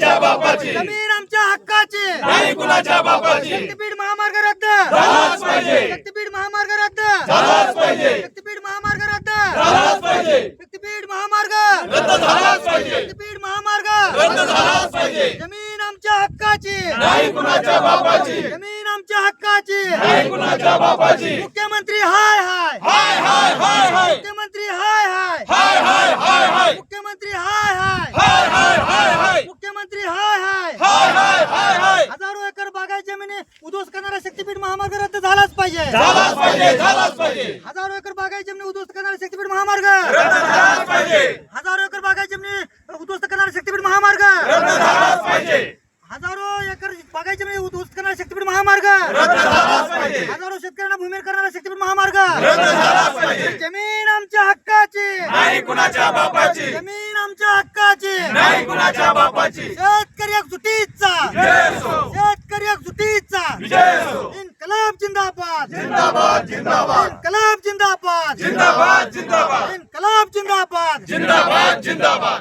कुणाच्या बापाची? जमीन आमच्या हक्काची. नाही कुणाच्या बापाची? शक्तीपीठ महामार्ग रद्द. झालाच पाहिजे. शक्तीपीठ महामार्ग रद्द. झालाच पाहिजे. शक्तीपीठ महामार्ग रद्द. झालाच पाहिजे. शक्तीपीठ महामार्ग. रद्द झालाच पाहिजे. शक्तीपीठ महामार्ग. रद्द झालाच पाहिजे. जमीन आमच्या हक्काची. नाही कुणाच्या बापाची. जमीन आमच्या हक्काची. नाही कुणाच्या बापाची. मुख्यमंत्री हाय हाय. हाय हाय हाय हाय. मुख्यमंत्री हाय हाय. हाय हाय हाय हाय. मुख्यमंत्री हाय. हाय हाय हाय हाय हाय मुख्यमंत्री हाय हाय हाय हाय हाय हाय हजारो एकर बागायत जमिनी उद्ध्वस्त करणारा शक्तीपीठ महामार्ग रद्द झालाच पाहिजे. झालाच पाहिजे झालाच पाहिजे. हजारो एकर बागायत जमिनी उद्ध्वस्त करणारा शक्तीपीठ महामार्ग. झालाच पाहिजे. हजारो एकर बागायत जमिनी उद्ध्वस्त करणारा शक्तीपीठ महामार्ग. झालाच पाहिजे. हजारो एकर बागायत जमिनी उद्ध्वस्त करणारा शक्तीपीठ महामार्ग. हजारो शेतकऱ्यांना भूमी करणारा शक्तीपीठ महामार्ग. जमीन आमच्या हक्काची. नाही कुणाच्या बापाची. जमीन आमच्या हक्काची. नाही कुणाच्या बापाची. शेतकरी जय असो. शेतकरी असो. इन्कलाब जिंदाबाद जिंदाबाद. इन्कलाब जिंदाबाद. जिंदाबाद जिंदाबाद. इन्कलाब जिंदाबाद. जिंदाबाद जिंदाबाद.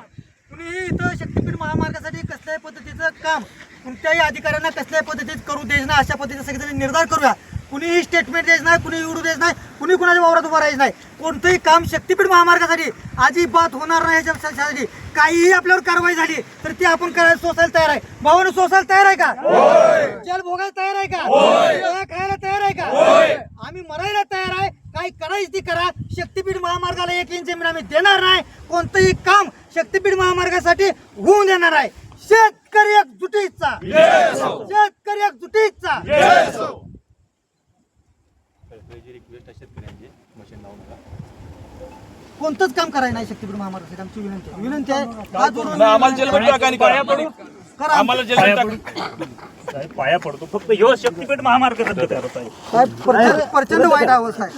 कुणीही इथं शक्तीपीठ महामार्गासाठी कसल्याही पद्धतीचं काम कोणत्याही अधिकाऱ्यांना कसल्याही पद्धतीत करू द्यायचं नाही. अशा पद्धतीचा सगळेजण निर्धार करूया. कुणीही स्टेटमेंट द्यायचं नाही कुणी उडू द्यायचं नाही कुणी कुणाच्या वावरात उभं राहायचं नाही. कोणतंही काम शक्तीपीठ महामार्गासाठी अजिबात होणार नाही ह्याच्यासाठी काहीही आपल्यावर कारवाई झाली तर ती आपण करायला सोसायला तयार आहे. भावानं सोसायला तयार आहे का? जल भोगायला तयार आहे का? का? आम्ही मरायला तयार आहे. काही करायची ती करा. शक्तीपीठ महामार्गाला एक इंच जमीन आम्ही देणार नाही. कोणतंही काम शक्तीपीठ महामार्गासाठी होऊन देणार आहे. शेतकरी एकजुटीचा. जय असो शेतकरी एकजुटीचा. जय असो कोणतंच काम करायचं नाही शक्तीपीठ महामार्गासाठी. आमची विनंती आहे. विनंती आहे. आम्हाला आम्हाला साहेब पाया पडतो. फक्त ह्यो शक्तीपीठ महामार्ग रद्द करत आहे. प्रचंड वाईट अवस्था आहे.